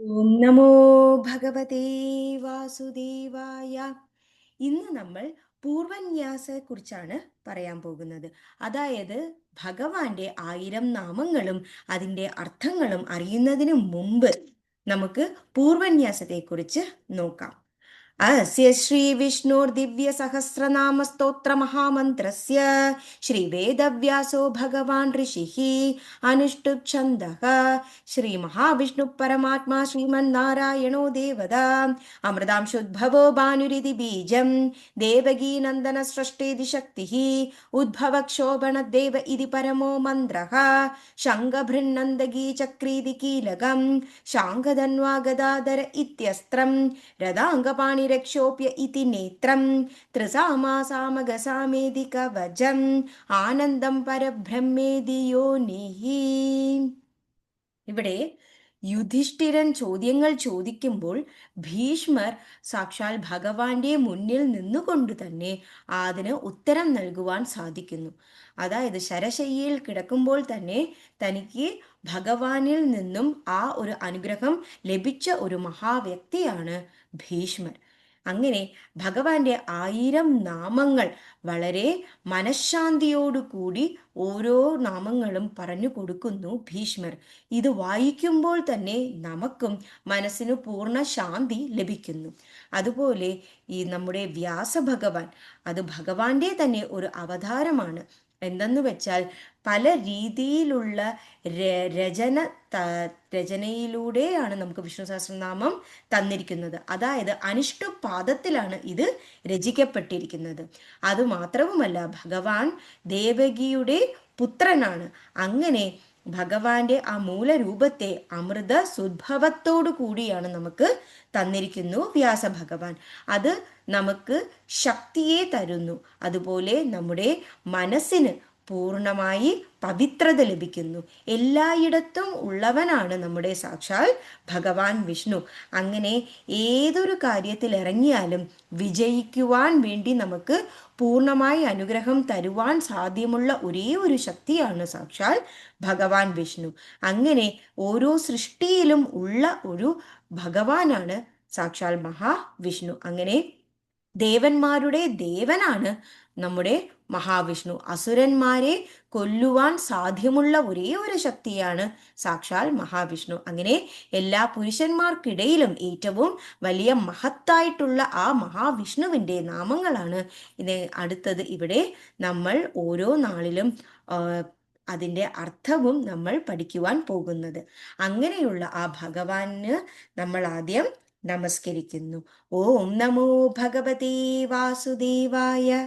ഓം നമോ ഭഗവതേ വാസുദേവായ. ഇന്ന് നമ്മൾ കുറിച്ചാണ് പറയാൻ പോകുന്നത്. അതായത് ഭഗവാന്റെ ആയിരം നാമങ്ങളും അതിന്റെ അർത്ഥങ്ങളും അറിയുന്നതിന് മുമ്പ് നമുക്ക് പൂർവന്യാസത്തെക്കുറിച്ച് നോക്കാം. अस्य श्रीविष्णोर्दिव्यसहस्रनामस्तोत्रमहामन्त्रस्य श्रीवेदव्यासो भगवान् ऋषिः अनुष्टुप्छन्दः श्रीमहाविष्णुपरमात्मा श्रीमन्नारायणो देवदा अमृतांशुद्भवो भानुरिति बीजं देवगीनन्दनसृष्टेति शक्तिः उद्भवक्षोभणदेव इति परमो मन्त्रः शङ्खभृन्नन्दगी चक्रीति कीलकं शाङ्गधन्वा गदाधर इत्यस्त्रं रदाङ्गपाणि രക്ഷോപ്യ ഇതി നേത്രം ത്രിസാമാസാമഗസാമേതി കവചം ആനന്ദം പരബ്രഹ്മേതി യോനിഹി ഇവിടെ യുധിഷ്ഠിരൻ ചോദ്യങ്ങൾ ചോദിക്കുമ്പോൾ ഭീഷ്മർ സാക്ഷാൽ ഭഗവാന്റെ മുന്നിൽ നിന്നുകൊണ്ട് തന്നെ അതിന് ഉത്തരം നൽകുവാൻ സാധിക്കുന്നു. അതായത് ശരശയ്യയിൽ കിടക്കുമ്പോൾ തന്നെ തനിക്ക് ഭഗവാനിൽ നിന്നും ആ ഒരു അനുഗ്രഹം ലഭിച്ച ഒരു മഹാവ്യക്തിയാണ് ഭീഷ്മർ. അങ്ങനെ ഭഗവാന്റെ ആയിരം നാമങ്ങൾ വളരെ മനഃശാന്തിയോടുകൂടി ഓരോ നാമങ്ങളും പറഞ്ഞു കൊടുക്കുന്നു ഭീഷ്മർ. ഇത് വായിക്കുമ്പോൾ തന്നെ നമുക്കും മനസ്സിന് പൂർണ ശാന്തി ലഭിക്കുന്നു. അതുപോലെ ഈ നമ്മുടെ വ്യാസഭഗവാൻ അത് ഭഗവാന്റെ തന്നെ ഒരു അവതാരമാണ്. എന്തെന്ന് വെച്ചാൽ പല രീതിയിലുള്ള രചന രചനയിലൂടെയാണ് നമുക്ക് വിഷ്ണു സഹസ്രനാമം തന്നിരിക്കുന്നത്. അതായത് അനിഷ്ടപാദത്തിലാണ് ഇത് രചിക്കപ്പെട്ടിരിക്കുന്നത്. അതുമാത്രവുമല്ല ഭഗവാൻ ദേവകിയുടെ പുത്രനാണ്. അങ്ങനെ ഭഗവാന്റെ ആ മൂലരൂപത്തെ അമൃത സുദ്ഭവത്തോടു കൂടിയാണ് നമുക്ക് തന്നിരിക്കുന്നു വ്യാസ ഭഗവാൻ അത് നമുക്ക് ശക്തിയെ തരുന്നു. അതുപോലെ നമ്മുടെ മനസ്സിന് പൂർണമായി പവിത്രത ലഭിക്കുന്നു. എല്ലായിടത്തും ഉള്ളവനാണ് നമ്മുടെ സാക്ഷാൽ ഭഗവാൻ വിഷ്ണു. അങ്ങനെ ഏതൊരു കാര്യത്തിൽ ഇറങ്ങിയാലും വിജയിക്കുവാൻ വേണ്ടി നമുക്ക് പൂർണമായി അനുഗ്രഹം തരുവാൻ സാധ്യമുള്ള ഒരേ ഒരു ശക്തിയാണ് സാക്ഷാൽ ഭഗവാൻ വിഷ്ണു. അങ്ങനെ ഓരോ സൃഷ്ടിയിലും ഉള്ള ഒരു ഭഗവാനാണ് സാക്ഷാൽ മഹാവിഷ്ണു. അങ്ങനെ ദേവന്മാരുടെ ദേവനാണ് നമ്മുടെ മഹാവിഷ്ണു. അസുരന്മാരെ കൊല്ലുവാൻ സാധ്യമുള്ള ഒരേ ഒരു ശക്തിയാണ് സാക്ഷാൽ മഹാവിഷ്ണു. അങ്ങനെ എല്ലാ പുരുഷന്മാർക്കിടയിലും ഏറ്റവും വലിയ മഹത്തായിട്ടുള്ള ആ മഹാവിഷ്ണുവിന്റെ നാമങ്ങളാണ് ഇത്. അടുത്തത് ഇവിടെ നമ്മൾ ഓരോ നാളിലും അതിന്റെ അർത്ഥവും നമ്മൾ പഠിക്കുവാൻ പോകുന്നത്. അങ്ങനെയുള്ള ആ ഭഗവാന് നമ്മൾ ആദ്യം നമസ്കരിക്കുന്നു. ഓം നമോ ഭഗവതേ വാസുദേവായ.